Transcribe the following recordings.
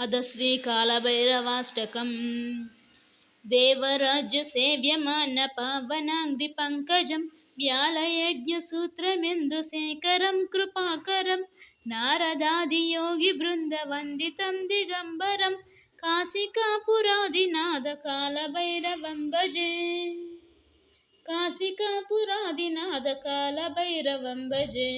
అధ శ్రీకాళభైరవాష్టకం దేవరాజ్యసేవ్యమాన పావనాంగ్రి పంకజం వ్యాలయజ్ఞసూత్రమెందు శేఖరం కృపాకరం నారదాదియోగి బృందవందితం దిగంబరం కాళభైరవం భజే కాళభైరవం భజే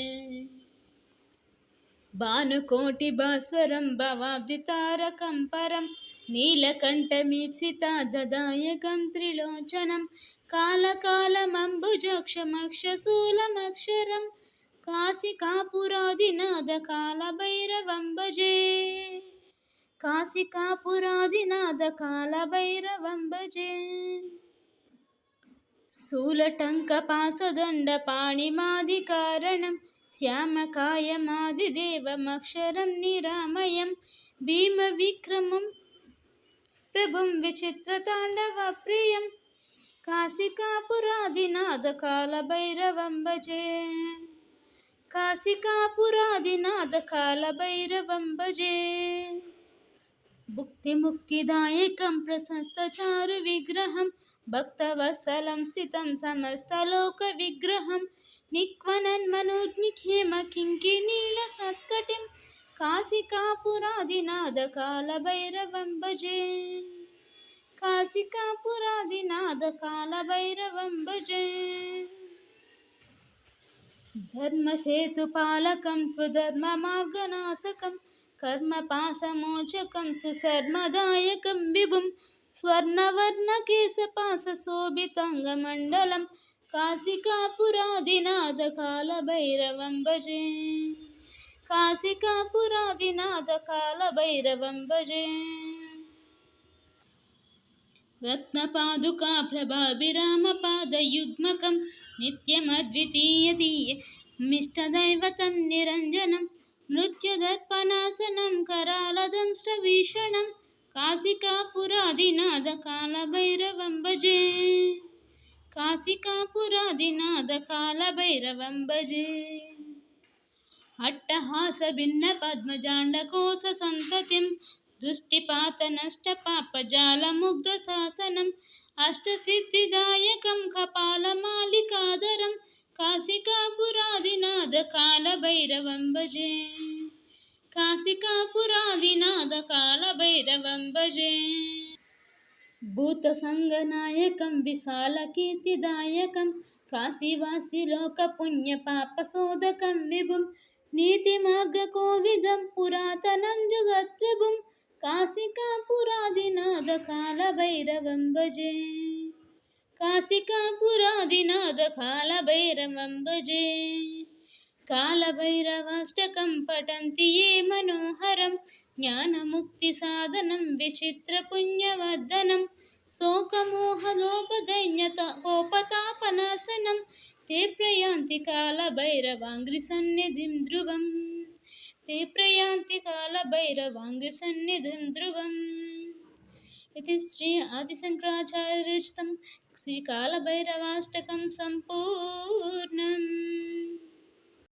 భానుకోటి భాస్వరం భవాబ్ది తారకం పరం నీలకంఠమీప్సితాదాయకం త్రిలోచనం కాలకాలమంబుజక్షమక్షశూలమక్షరం కాశికాపురాదినాథ కాలభైరవం భజే కాశికాపురాదినాథ కాలభైరవం భజే శ్యామకాయమాదిదేవమక్షరం నిరామయం భీమవిక్రమం ప్రభం విచిత్రతాండవప్రియం కాశికాపురాదినాథకాలభైరవం భజే काशिकापुरादिनाथकालभैरवं भजे भुक्तिमुक्तिदायकं प्रशस्तचारुविग्रहं भक्तवत्सलं स्थितं समस्तलोकविग्रहं నిక్వనన్మనోజ్ఞిఖేమ కింకినీల సత్కటిం కాశికాపురాదినాథకాలభైరవం భజే. కాశికాపురాదినాద కాశికాపురాదినాథకాలభైరవం భజే. ధర్మసేతుపాలకం త్వధర్మమార్గనాశకం కర్మపాసమోచకం సుశర్మదాయకం విభుం स्वर्णवर्णकेशपाशोभिताङ्गमण्डलं काशिकापुरादिनाथकालभैरवं भजे काशिकापुरादिनाथकालभैरवं भजे रत्नपादुकाप्रभाभिरामपादयुग्मकं नित्यमद्वितीयतीयमिष्टदैवतं निरञ्जनं नृत्यदर्पणासनं करालदंष्टभीषणं काशिकापुरादिनाथकालभैरवं भजे ಕಾಸಿಕಾಪುರಾದಿನಾದ ಕಾಲಭೈರವಂಬಜೆ అట్టహాస భిన్న పద్మజాండకోశ సంతతిం దృష్టిపాత నష్ట పాపజాల ముగ్ధ శాసనం అష్టసిద్ధిదాయకం కపాలమాలికాదరం కాశికాపురాదినాథ కాలభైరవం భజే కాశికాపురాదినాథ కాలభైరవం భజే भूतसङ्गनायकं विशालकीर्तिदायकं काशीवासिलोकपुण्यपापशोधकं विभुं नीतिमार्गकोविदं पुरातनं जगत्प्रभुं काशिकापुरादिनाथकालभैरवं भजे काशिकापुरादिनाथकालभैरवं भजे कालभैरवाष्टकं पठन्ति ये मनोहरं జ్ఞానముక్తి సాధనం విచిత్ర పుణ్యవర్ధనం శోకమోహలోపదైన్యత కోపతాపనాశనం తే ప్రయాంతి కాల భైరవాంగ్రి సన్నిధిం ధ్రువం. తే ప్రయాంతి కాల భైరవాంగ్రి సన్నిధిం ధ్రువం. ఇది శ్రీ ఆదిశంకరాచార్య విరచితం. శ్రీకాళభైరవాష్టకం సంపూర్ణం.